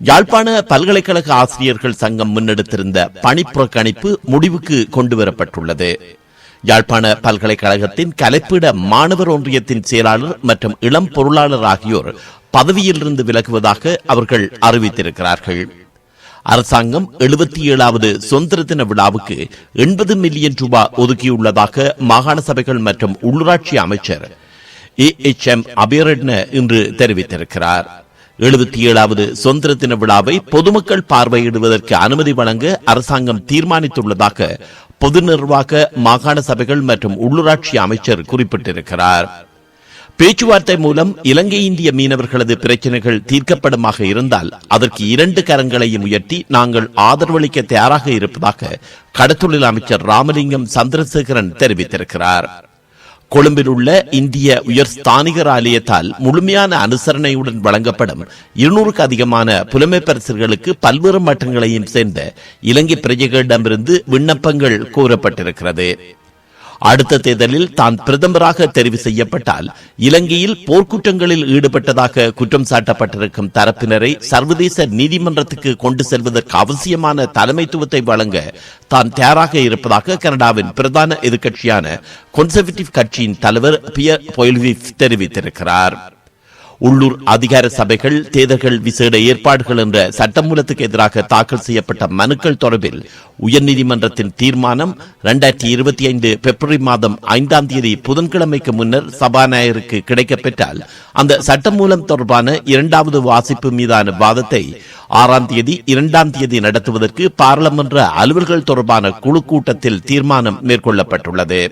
யாழ்ப்பாண பல்கலைக்கழக ஆசிரியர்கள் சங்கம் முன்னெடுத்திருந்த பணிப்புறக்கணிப்பு முடிவுக்கு கொண்டுவரப்பட்டுள்ளது. யாழ்ப்பாண பல்கலைக்கழகத்தின் கலைப்பிட மாணவர் ஒன்றியத்தின் செயலாளர் மற்றும் இளம் பொருளாளர் ஆகியோர் பதவியிலிருந்து விலகுவதாக அவர்கள் அறிவித்திருக்கிறார்கள். அரசாங்கம் எழுபத்தி ஏழாவது சுதந்திர தின விழாவுக்கு எண்பது மில்லியன் ரூபாய் ஒதுக்கியுள்ளதாக மாகாண சபைகள் மற்றும் உள்ளூராட்சி அமைச்சர் ஏ எச் எம் அபிரட்ன இன்று தெரிவித்திருக்கிறார். எழுபத்தி ஏழாவது சுதந்திர தின விழாவை பொதுமக்கள் பார்வையிடுவதற்கு அனுமதி வழங்க அரசாங்கம் தீர்மானித்துள்ளதாக பொது நிர்வாக மாகாண சபைகள் மற்றும் உள்ளூராட்சி அமைச்சர் குறிப்பிட்டிருக்கிறார். பேச்சுவார்த்தை மூலம் இலங்கை இந்திய மீனவர்களது பிரச்சனைகள் தீர்க்கப்படுமாக இருந்தால் அதற்கு இரண்டு கரங்களையும் உயர்த்தி நாங்கள் ஆதரவளிக்க தயாராக இருப்பதாக கடத்தொழில் அமைச்சர் ராமலிங்கம் சந்திரசேகரன் தெரிவித்திருக்கிறார். கொழும்பில் உள்ள இந்திய உயர் ஸ்தானிகர் ஆலயத்தால் முழுமையான அனுசரணையுடன் வழங்கப்படும் இருநூறுக்கு அதிகமான புலமை பரிசுகளுக்கு பல்வேறு மட்டங்களையும் சேர்ந்த இலங்கை பிரஜைகளிடமிருந்து விண்ணப்பங்கள் கோரப்பட்டிருக்கிறது. அடுத்த தேர்தலில் தான் பிரதமராக தெரிவு செய்யப்பட்டால் இலங்கையில் போர்க்குற்றங்களில் ஈடுபட்டதாக குற்றம் சாட்டப்பட்டிருக்கும் தரப்பினரை சர்வதேச நீதிமன்றத்துக்கு கொண்டு செல்வதற்கு அவசியமான தலைமைத்துவத்தை வழங்க தான் தயாராக இருப்பதாக கனடாவின் பிரதான எதிர்க்கட்சியான கன்சர்வேட்டிவ் கட்சியின் தலைவர் பியர் பொயில்விப் தெரிவித்திருக்கிறார். உள்ளூர் அதிகார சபைகள் தேர்தல்கள் விசேட ஏற்பாடுகள் என்ற சட்டமூலத்துக்கு எதிராக தாக்கல் செய்யப்பட்ட மனுக்கள் தொடர்பில் உயர்நீதிமன்றத்தின் தீர்மானம் இரண்டாயிரத்தி இருபத்தி ஐந்து பிப்ரவரி மாதம் ஐந்தாம் தேதி புதன்கிழமைக்கு முன்னர் சபாநாயகருக்கு கிடைக்கப்பெற்றால் அந்த சட்டமூலம் தொடர்பான இரண்டாவது வாசிப்பு மீதான வாதத்தை ஆறாம் தேதி இரண்டாம் தேதி நடத்துவதற்கு பாராளுமன்ற அலுவல்கள் தொடர்பான குழு கூட்டத்தில் தீர்மானம் மேற்கொள்ளப்பட்டுள்ளது.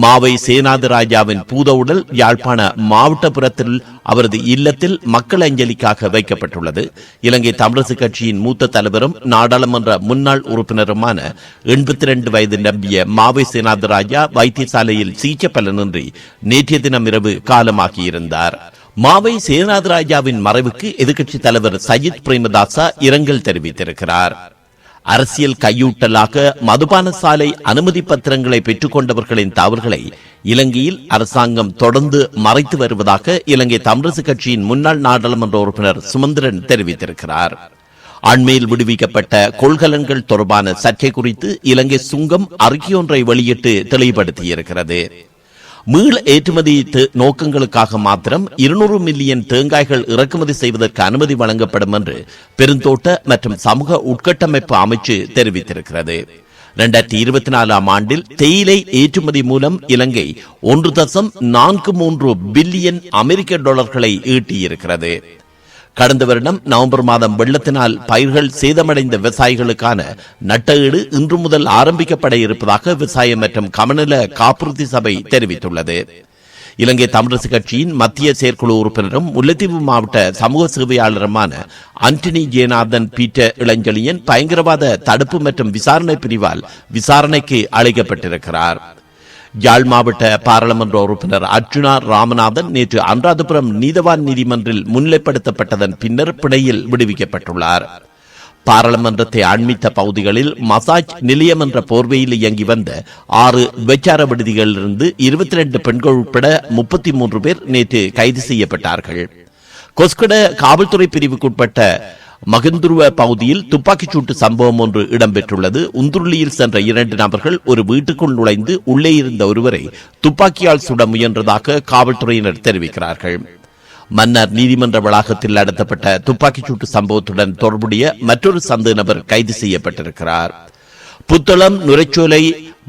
மாவை சேனாதிராஜாவின் பூத உடல் யாழ்ப்பாண மாவட்டபுரத்தில் அவரது இல்லத்தில் மக்கள் அஞ்சலிக்காக வைக்கப்பட்டுள்ளது. இலங்கை தமிழரசு கட்சியின் மூத்த தலைவரும் நாடாளுமன்ற முன்னாள் உறுப்பினருமான எண்பத்தி ரெண்டு வயது நம்பிய மாவை சேனாதிராஜா வைத்தியசாலையில் சிகிச்சை பலனின்றி நேற்றைய தினம் இரவு காலமாகியிருந்தார். மாவை சேனாதிராஜாவின் மறைவுக்கு எதிர்க்கட்சித் தலைவர் சஜித் பிரேமதாசா இரங்கல் தெரிவித்திருக்கிறார். அரசியல் கையூட்டலாக மதுபான சாலை அனுமதி பத்திரங்களை பெற்றுக் கொண்டவர்களின் தவறுகளை இலங்கையில் அரசாங்கம் தொடர்ந்து மறைத்து வருவதாக இலங்கை தமிழரசு கட்சியின் முன்னாள் நாடாளுமன்ற உறுப்பினர் சுமந்திரன் தெரிவித்திருக்கிறார். அண்மையில் விடுவிக்கப்பட்ட கொள்கலன்கள் தொடர்பான சர்ச்சை குறித்து இலங்கை சுங்கம் அறிக்கையொன்றை வெளியிட்டு தெளிவுபடுத்தியிருக்கிறது. மீள் ஏற்றுமதி நோக்கங்களுக்காக மாத்திரம் இருநூறு மில்லியன் தேங்காய்கள் இறக்குமதி செய்வதற்கு அனுமதி வழங்கப்படும் என்று பெருந்தோட்ட மற்றும் சமூக உட்கட்டமைப்பு அமைச்சு தெரிவித்திருக்கிறது. இரண்டாயிரத்தி இருபத்தி நாலாம் ஆண்டில் தேயிலை ஏற்றுமதி மூலம் இலங்கை ஒன்று தசம் நான்கு மூன்று பில்லியன் அமெரிக்க டாலர்களை ஈட்டியிருக்கிறது. கடந்த வருடம் நவம்பர் மாதம் வெள்ளத்தினால் பயிர்கள் சேதமடைந்த விவசாயிகளுக்கான நட்டஈடு இன்று முதல் ஆரம்பிக்கப்பட இருப்பதாக விவசாயம் மற்றும் கமநல காப்புறுதி சபை தெரிவித்துள்ளது. இலங்கை தமிழரசு கட்சியின் மத்திய செயற்குழு உறுப்பினரும் முல்லைத்தீவு மாவட்ட சமூக சேவையாளருமான அண்டனி ஜெயநாதன் பீட்டர் இளஞ்சலியன் பயங்கரவாத தடுப்பு மற்றும் விசாரணை பிரிவால் விசாரணைக்கு அழைக்கப்பட்டிருக்கிறார். யாழ் மாவட்ட பாராளுமன்ற உறுப்பினர் அர்ஜுனா ராமநாதன் நேற்று அனுராதபுரம் நீதவான் நீதிமன்றில் முன்னிலைப்படுத்தப்பட்டதன் பின்னர் பிணையில் விடுவிக்கப்பட்டுள்ளார். பாராளுமன்றத்தை அண்மித்த பகுதிகளில் மசாஜ் நிலையம் என்ற போர்வையில் இயங்கி வந்த ஆறு விபச்சார விடுதிகளிலிருந்து இருபத்தி ரெண்டு பெண்கள் உட்பட முப்பத்தி மூன்று பேர் நேற்று கைது செய்யப்பட்டார்கள். கொஸ்கட காவல்துறை பிரிவுக்குட்பட்ட மகிந்துருவ பகுதியில் துப்பாக்கிச் சூட்டு சம்பவம் ஒன்று இடம்பெற்றுள்ளது. உந்துருளியில் சென்ற இரண்டு நபர்கள் ஒரு வீட்டுக்குள் நுழைந்து உள்ளே இருந்த ஒருவரை துப்பாக்கியால் சுட முயன்றதாக காவல்துறையினர் தெரிவிக்கிறார்கள். மன்னர் நீதிமன்ற வளாகத்தில் நடத்தப்பட்ட துப்பாக்கிச் சூட்டு சம்பவத்துடன் தொடர்புடைய மற்றொரு சந்தேக நபர் கைது செய்யப்பட்டிருக்கிறார். புத்தளம் நுரைச்சோலை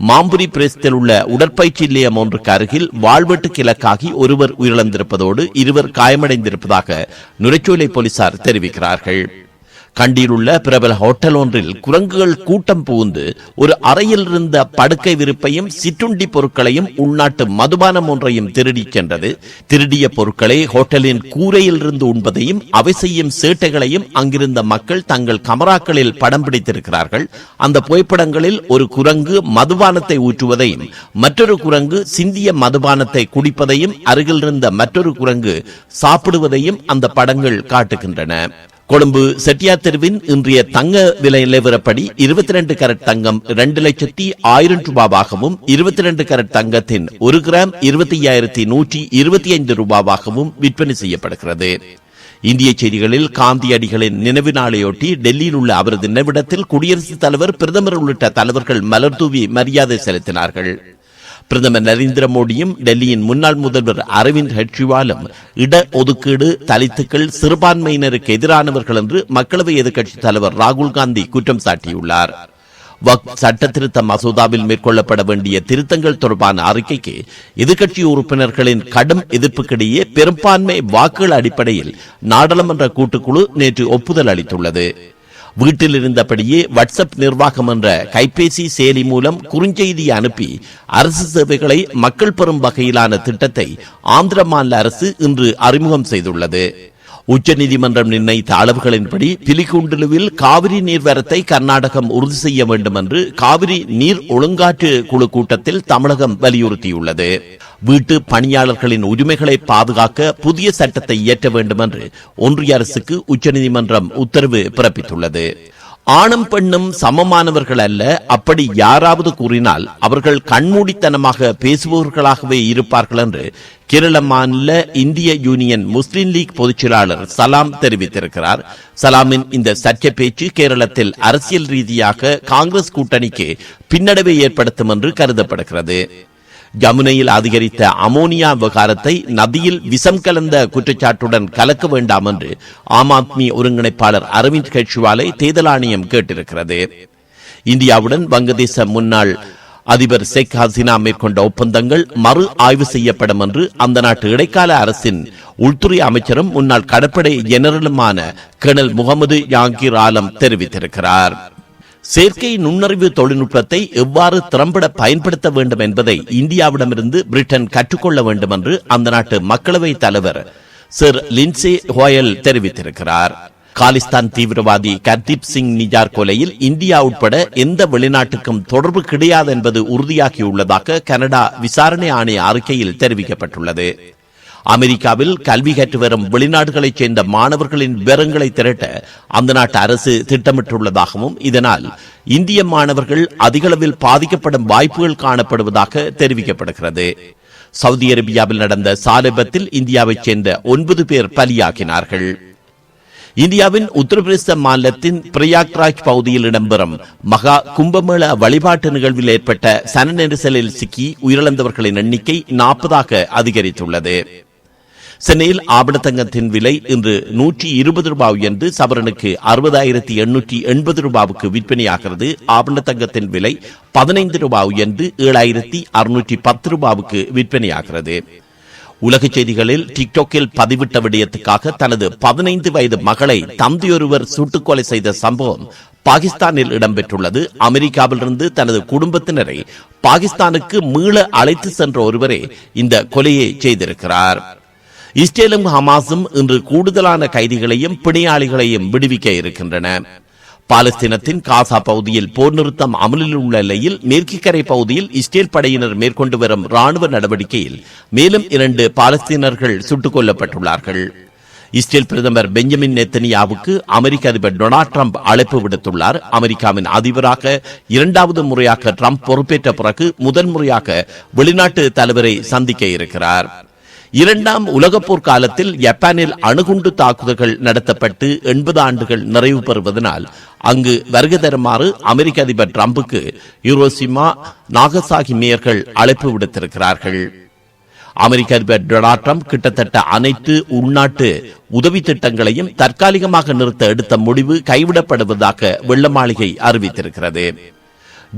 மாம்புரி பிரேசத்தில் உள்ள உடற்பயிற்சி நிலையம் ஒன்றுக்கு அருகில் வாழ்வெட்டுக்கு இலக்காகி ஒருவர் உயிரிழந்திருப்பதோடு இருவர் காயமடைந்திருப்பதாக நுரைச்சோலை போலீசார் தெரிவிக்கிறார்கள். கண்டியிலுள்ள பிரபல ஹோட்டல் ஒன்றில் குரங்குகள் கூட்டம் புகுந்து ஒரு அறையில் இருந்த படுக்கை விருப்பையும் சிற்றுண்டி பொருட்களையும் உள்நாட்டு மதுபானம் ஒன்றையும் திருடிச் சென்றது திருடிய பொருட்களை ஹோட்டலின் கூரையில் இருந்து உண்பதையும் அவை செய்யும் சேட்டைகளையும் அங்கிருந்த மக்கள் தங்கள் கமராக்களில் படம் பிடித்திருக்கிறார்கள். அந்த புகைப்படங்களில் ஒரு குரங்கு மதுபானத்தை ஊற்றுவதையும் மற்றொரு குரங்கு சிந்திய மதுபானத்தை குடிப்பதையும் அருகில் இருந்த மற்றொரு குரங்கு சாப்பிடுவதையும் அந்த படங்கள் காட்டுகின்றன. கொழும்பு செட்டியார் தெருவின் இன்றைய தங்க விலை நிலவரப்படி இருபத்தி ரெண்டு கரட் தங்கம் இரண்டு லட்சத்தி ஆயிரம் ரூபாவாகவும் இருபத்தி ரெண்டு கரட் தங்கத்தின் ஒரு கிராம் இருபத்தி ஐயாயிரத்தி நூற்றி இருபத்தி ஐந்து ரூபாவாகவும் விற்பனை செய்யப்படுகிறது. இந்திய செய்திகளில் காந்தியடிகளின் நினைவு நாளையொட்டி டெல்லியில் உள்ள அவரது நினைவிடத்தில் குடியரசுத் தலைவர் பிரதமர் உள்ளிட்ட தலைவர்கள் மலர்தூவி மரியாதை செலுத்தினார்கள். பிரதமர் நரேந்திர மோடியும் டெல்லியின் முன்னாள் முதல்வர் அரவிந்த் கெஜ்ரிவாலும் இட ஒதுக்கீடு தலித்துக்கள் சிறுபான்மையினருக்கு எதிரானவர்கள் என்று மக்களவை எதிர்க்கட்சித் தலைவர் ராகுல் காந்தி குற்றம் சாட்டியுள்ளார். வக் சட்ட திருத்த மசோதாவில் மேற்கொள்ளப்பட வேண்டிய திருத்தங்கள் தொடர்பான அறிக்கைக்கு எதிர்க்கட்சி உறுப்பினர்களின் கடும் எதிர்ப்புக்கிடையே பெரும்பான்மை வாக்குகள் அடிப்படையில் நாடாளுமன்ற கூட்டுக்குழு நேற்று ஒப்புதல் அளித்துள்ளது. வீட்டில் இருந்தபடியே வாட்ஸ்அப் நிர்வாகம் என்ற கைபேசி செயலி மூலம் குறுஞ்செய்தி அனுப்பி அரசு சேவைகளை மக்கள் பெறும் வகையிலான திட்டத்தை ஆந்திர மாநில அரசு இன்று அறிமுகம் செய்துள்ளது. உச்சநீதிமன்றம் நிர்ணயித்த அளவுகளின்படி பிலிகுண்டுலுவில் காவிரி நீர்வரத்தை கர்நாடகம் உறுதி செய்ய வேண்டும் என்று காவிரி நீர் ஒழுங்காற்று குழு கூட்டத்தில் தமிழகம் வலியுறுத்தியுள்ளது. வீட்டு பணியாளர்களின் உரிமைகளை பாதுகாக்க புதிய சட்டத்தை இயற்ற வேண்டும் என்று ஒன்றிய அரசுக்கு உச்சநீதிமன்றம் உத்தரவு பிறப்பித்துள்ளது. ஆணும் பெண்ணும் சமமானவர்கள் அல்ல அப்படி யாராவது கூறினால் அவர்கள் கண்மூடித்தனமாக பேசுபவர்களாகவே இருப்பார்கள் என்று கேரள மாநில இந்திய யூனியன் முஸ்லிம் லீக் பொதுச்செயலாளர் சலாம் தெரிவித்திருக்கிறார். சலாமின் இந்த சர்ச்சை பேச்சு கேரளத்தில் அரசியல் ரீதியாக காங்கிரஸ் கூட்டணிக்கு பின்னடைவை ஏற்படுத்தும் என்று கருதப்படுகிறது. ஜமுனையில் அதிகரித்த அமோனியா விவகாரத்தை நதியில் விஷம் கலந்த குற்றச்சாட்டுடன் கலக்க வேண்டாம் என்று ஆம் ஆத்மி ஒருங்கிணைப்பாளர் அரவிந்த் கெஜ்ரிவாலை தேர்தல் ஆணையம் கேட்டிருக்கிறது. இந்தியாவுடன் வங்கதேச முன்னாள் அதிபர் ஷேக் ஹசீனா மேற்கொண்ட ஒப்பந்தங்கள் மறு ஆய்வு செய்யப்படும் என்று அந்த நாட்டு இடைக்கால அரசின் உள்துறை அமைச்சரும் முன்னாள் கடற்படை ஜெனரலுமான கர்னல் முகமது யாங்கீர் ஆலம் தெரிவித்திருக்கிறார். செயற்கை நுண்ணறிவு தொழில்நுட்பத்தை எவ்வாறு திறம்பட பயன்படுத்த வேண்டும் என்பதை இந்தியாவிடமிருந்து பிரிட்டன் கற்றுக்கொள்ள வேண்டும் என்று அந்த நாட்டு மக்களவைத் தலைவர் சர் லின்சே ஹோயல் தெரிவித்திருக்கிறார். காலிஸ்தான் தீவிரவாதி கர்தீப் சிங் நிஜார் கொலையில் இந்தியா உட்பட எந்த வெளிநாட்டுக்கும் தொடர்பு கிடையாது என்பது உறுதியாகியுள்ளதாக கனடா விசாரணை ஆணைய அறிக்கையில் தெரிவிக்கப்பட்டுள்ளது. அமெரிக்காவில் கல்வி கற்று வரும் வெளிநாடுகளைச் சேர்ந்த மாணவர்களின் விவரங்களை திரட்ட அந்த நாட்டு அரசு திட்டமிட்டுள்ளதாகவும் இதனால் இந்திய மாணவர்கள் அதிகளவில் பாதிக்கப்படும் வாய்ப்புகள் காணப்படுவதாக தெரிவிக்கப்படுகிறது. சவுதி அரேபியாவில் நடந்த சாலைபத்தில் இந்தியாவைச் சேர்ந்த ஒன்பது பேர் பலியாகினார்கள். இந்தியாவின் உத்தரப்பிரதேச மாநிலத்தின் பிரயாக்ராஜ் பகுதியில் இடம்பெறும் மகா கும்பமேள வழிபாட்டு நிகழ்வில் ஏற்பட்ட சன நெரிசலில் சிக்கி உயிரிழந்தவர்களின் எண்ணிக்கை நாற்பதாக அதிகரித்துள்ளது. சென்னையில் ஆபணத்தங்கத்தின் விலை இன்று நூற்றி இருபது ரூபாய் என்று சவரனுக்கு அறுபதாயிரத்தி எண்ணூற்றி எண்பது ரூபாவுக்கு விற்பனையாகிறது. ஆபணத்தங்கத்தின் விலை பதினைந்து ரூபாய் என்று ஏழாயிரத்தி அறுநூற்றி பத்து ரூபாவுக்கு விற்பனையாகிறது. உலகச் செய்திகளில் டிக்டாக்கில் பதிவிட்ட விடயத்துக்காக தனது பதினைந்து வயது மகளை தந்தையொருவர் சுட்டுக்கொலை செய்த சம்பவம் பாகிஸ்தானில் இடம்பெற்றுள்ளது. அமெரிக்காவிலிருந்து தனது குடும்பத்தினரை பாகிஸ்தானுக்கு மீள அழைத்து சென்ற ஒருவரே இந்த கொலையை செய்திருக்கிறார். இஸ்ரேலும் ஹமாஸும் இன்று கூடுதலான கைதிகளையும் பிணையாளிகளையும் விடுவிக்க இருக்கின்றன. பாலஸ்தீனத்தின் காசா பகுதியில் போர் நிறுத்தம் அமலில் உள்ள நிலையில் மேற்கு கரை பகுதியில் இஸ்ரேல் படையினர் மேற்கொண்டு வரும் ராணுவ நடவடிக்கையில் மேலும் இரண்டு பாலஸ்தீனர்கள் சுட்டுக் கொல்லப்பட்டுள்ளார்கள் இஸ்ரேல் பிரதமர் பெஞ்சமின் நெத்தனியாவுக்கு அமெரிக்க அதிபர் டொனால்ட் ட்ரம்ப் அழைப்பு விடுத்துள்ளார். அமெரிக்காவின் அதிபராக இரண்டாவது முறையாக ட்ரம்ப் பொறுப்பேற்ற பிறகு முதன் முறையாக வெளிநாட்டு தலைவரை சந்திக்க இருக்கிறார். இரண்டாம் உலகப் போர் காலத்தில் ஜப்பானில் அணுகுண்டு தாக்குதல்கள் நடத்தப்பட்டு எண்பது ஆண்டுகள் நிறைவு பெறுவதனால் அங்கு வருகை தருமாறு அமெரிக்க அதிபர் டிரம்புக்கு யூரோசிமா நாகசாகி மேயர்கள் அழைப்பு விடுத்திருக்கிறார்கள். அமெரிக்க அதிபர் டொனால்ட் ட்ரம்ப் கிட்டத்தட்ட அனைத்து உள்நாட்டு உதவி திட்டங்களையும் தற்காலிகமாக நிறுத்த எடுத்த முடிவு கைவிடப்படுவதாக வெள்ள மாளிகை அறிவித்திருக்கிறது.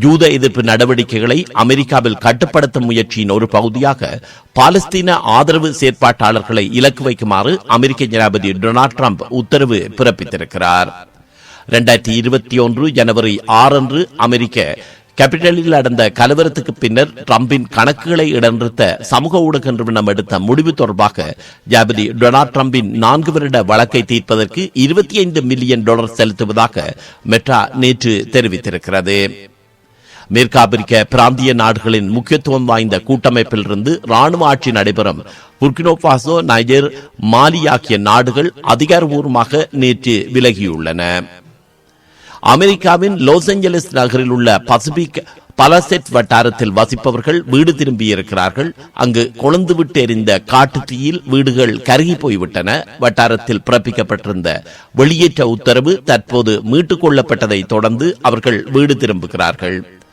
யூத எதிர்ப்பு நடவடிக்கைகளை அமெரிக்காவில் கட்டுப்படுத்தும் முயற்சியின் ஒரு பகுதியாக பாலஸ்தீன ஆதரவு செயற்பாட்டாளர்களை இலக்கு வைக்குமாறு அமெரிக்க ஜனாதிபதி டொனால்ட் ட்ரம்ப் உத்தரவு பிறப்பித்திருக்கிறார். இரண்டாயிரத்தி இருபத்தி ஒன்று ஜனவரி ஆறன்று அமெரிக்க கேபிட்டலில் நடந்த கலவரத்துக்கு பின்னர் டிரம்பின் கணக்குகளை இடநிறுத்த சமூக ஊடக நிறுவனம் எடுத்த முடிவு தொடர்பாக ஜாபதி டொனால்ட் ட்ரம்பின் நான்கு வருட வழக்கை தீர்ப்பதற்கு இருபத்தி ஐந்து மில்லியன் டாலர் செலுத்துவதாக மெட்ரா நேற்று தெரிவித்திருக்கிறது. மேற்காப்பிரிக்க பிராந்திய நாடுகளின் முக்கியத்துவம் வாய்ந்த கூட்டமைப்பிலிருந்து ராணுவ ஆட்சி நடைபெறும். புர்கினோபாசோ நைஜர் மாலி ஆகிய நாடுகள் அதிகாரபூர்வமாக நேற்று விலகியுள்ளன. அமெரிக்காவின் லாஸ் ஏஞ்சலஸ் நகரில் உள்ள பசிபிக் பலசெட் வட்டாரத்தில் வசிப்பவர்கள் வீடு திரும்பியிருக்கிறார்கள். அங்கு கொழுந்துவிட்டு எரிந்த காட்டு தீயில் வீடுகள் கருகி போய்விட்டன. வட்டாரத்தில் பிறப்பிக்கப்பட்டிருந்த வெளியேற்ற உத்தரவு தற்போது மீட்டுக் கொள்ளப்பட்டதை தொடர்ந்து அவர்கள் வீடு திரும்புகிறார்கள்.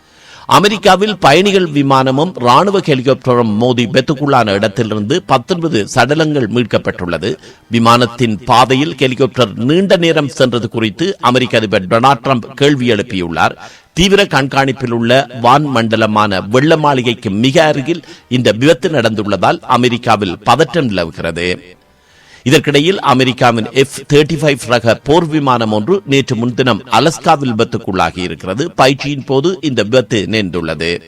அமெரிக்காவில் பயணிகள் விமானமும் ராணுவ ஹெலிகாப்டரும் மோதி பெத்துக்குள்ளான இடத்திலிருந்து பத்தொன்பது சடலங்கள் மீட்கப்பட்டுள்ளது. விமானத்தின் பாதையில் ஹெலிகாப்டர் நீண்ட நேரம் சென்றது குறித்து அமெரிக்க அதிபர் டொனால்ட் ட்ரம்ப் கேள்வி எழுப்பியுள்ளார். தீவிர கண்காணிப்பில் உள்ள வான் மண்டலமான வெள்ள மாளிகைக்கு மிக அருகில் இந்த விபத்து நடந்துள்ளதால் அமெரிக்காவில் பதற்றம் நிலவுகிறது. இதற்கிடையில் அமெரிக்காவின் எஃப் தேர்ட்டி ஃபைவ் ரக போர் விமானம் ஒன்று நேற்று முன்தினம் அலஸ்காவில் விபத்துக்குள்ளாகி இருக்கிறது. பயிற்சியின் போது இந்த விபத்து நேர்ந்துள்ளது.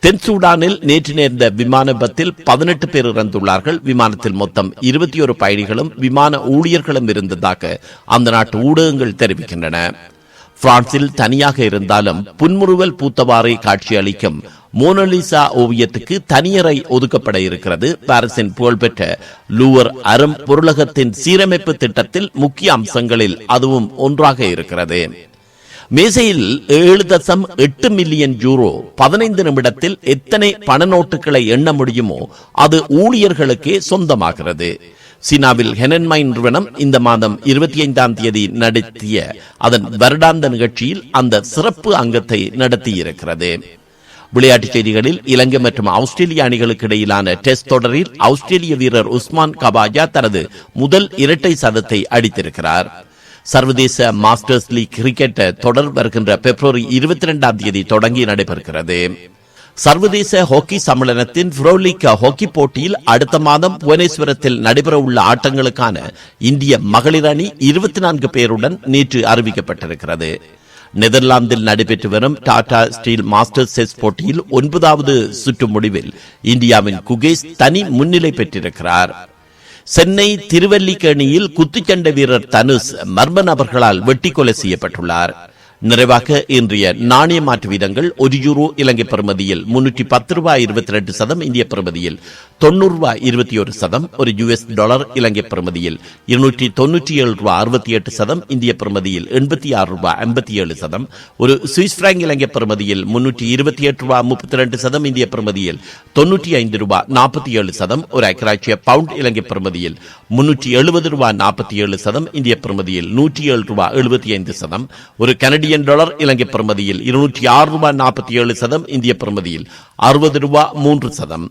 தென் சூடானில் நேற்று நேர்ந்த விமான விபத்தில் பதினெட்டு பேர் இறந்துள்ளார்கள். விமானத்தில் மொத்தம் இருபத்தி ஒரு பயணிகளும் விமான ஊழியர்களும் இருந்ததாக அந்த நாட்டு ஊடகங்கள் தெரிவிக்கின்றன. பிரான்சில் தனியாக இருந்தாலும் புன்முறுவல் பூத்தவாறே காட்சியளிக்கும் மோனலிசா ஓவியத்துக்கு தனியறை ஒதுக்கப்பட இருக்கிறது. பாரிஸின் புகழ்பெற்ற லூவர் அரும் பொருளகத்தின் சீரமைப்பு திட்டத்தில் முக்கிய அம்சங்களில் அதுவும் ஒன்றாக இருக்கிறது. மேசையில் ஏழு தசம் எட்டு மில்லியன் யூரோ பதினைந்து நிமிடத்தில் எத்தனை பண நோட்டுகளை எண்ண முடியுமோ அது ஊழியர்களுக்கே சொந்தமாகிறது. சீனாவில் ஹெனன்மை நிறுவனம் இந்த மாதம் இருபத்தி ஐந்தாம் தேதி நடத்திய அதன் வருடாந்த நிகழ்ச்சியில் அந்த சிறப்பு அங்கத்தை நடத்தியிருக்கிறது. விளையாட்டுச் செய்திகளில் இலங்கை மற்றும் ஆஸ்திரேலிய அணிகளுக்கு இடையிலான டெஸ்ட் தொடரில் ஆஸ்திரேலிய வீரர் உஸ்மான் கபாஜா தனது முதல் இரட்டை சதத்தை அடித்திருக்கிறார். சர்வதேச மாஸ்டர்ஸ் லீக் கிரிக்கெட் தொடர் வருகின்ற பிப்ரவரி இருபத்தி இரண்டாம் தேதி தொடங்கி நடைபெறுகிறது. சர்வதேச ஹாக்கி சம்மேளனத்தின் புரோலிக் ஹாக்கி போட்டியில் அடுத்த மாதம் புவனேஸ்வரத்தில் நடைபெறவுள்ள ஆட்டங்களுக்கான இந்திய மகளிர் அணி இருபத்தி நான்கு பேருடன் நேற்று அறிவிக்கப்பட்டிருக்கிறது. நெதர்லாந்தில் நடைபெற்று வரும் டாடா ஸ்டீல் மாஸ்டர் செஸ் போட்டியில் ஒன்பதாவது சுற்று முடிவில் இந்தியாவின் குகேஷ் தனி முன்னிலை பெற்றிருக்கிறார். சென்னை திருவல்லிக்கேணியில் குத்துச்சண்டை வீரர் தனுஷ் மர்ம நபர்களால் வெட்டி கொலை செய்யப்பட்டுள்ளார். நிறைவாக இன்றைய நாணய மாற்று வீதங்கள் ஒரு யூரோ இலங்கை பெறுமதியில் முன்னூற்றி பத்து ரூபாய் இருபத்தி ரெண்டு சதம் இந்திய பெறுமதியில் தொண்ணூறு ரூபாய் இருபத்தி ஒரு சதம் ஒரு யுஎஸ் டாலர் இலங்கை பெறுமதியில் இருநூற்றி தொன்னூற்றி ஏழு ரூபாய் அறுபத்தி எட்டு சதம் இந்திய பெறுமதியில் எண்பத்தி ஆறு ரூபாய் ஐம்பத்தி ஏழு சதம் ஒரு சுவிஸ் பிராங்க் இலங்கை பெறுமதியில் முன்னூற்றி இருபத்தி எட்டு ரூபாய் முப்பத்தி ரெண்டு சதம் இந்திய பெறுமதியில் தொன்னூற்றி ஐந்து ரூபாய் நாற்பத்தி ஏழு சதம் ஒரு ஐக்கராட்சிய பவுண்ட் இலங்கை பெறுமதியில் முன்னூற்றி எழுபது ரூபாய் நாற்பத்தி ஏழு சதம் இந்திய பெறுமதியில் நூற்றி ஏழு ரூபாய் எழுபத்தி ஐந்து சதம் ஒரு இந்தியன் டாலர் இலங்கை பெறுமதியில் இருநூற்றி ஆறு ரூபாய் நாற்பத்தி ஏழு சதம் இந்திய பெறுமதியில் அறுபது ரூபாய் மூன்று சதம்.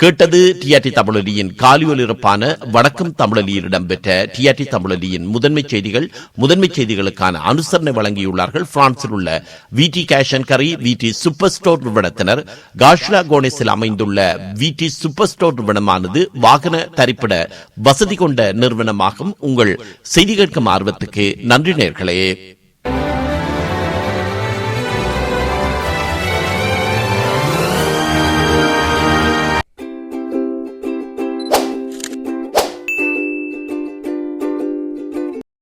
கேட்டது டிஆர்டி தமிழொலியின் காலியொலிருப்பான வடக்கும் தமிழொலியில் இடம்பெற்ற டிஆர்டி தமிழொலியின் முதன்மை செய்திகள் முதன்மை செய்திகளுக்கான அனுசரணை வழங்கியுள்ளார்கள். பிரான்சில் உள்ள V D cash and carry V D super store நிறுவனத்தினர். காஷ்லா கோனேஸில் அமைந்துள்ள வி டி சூப்பர் ஸ்டோர் நிறுவனமானது வாகன தரிப்பிட வசதி கொண்ட நிறுவனமாகும். உங்கள் செய்தி கேட்கும் ஆர்வத்துக்கு நன்றி நேர்களே.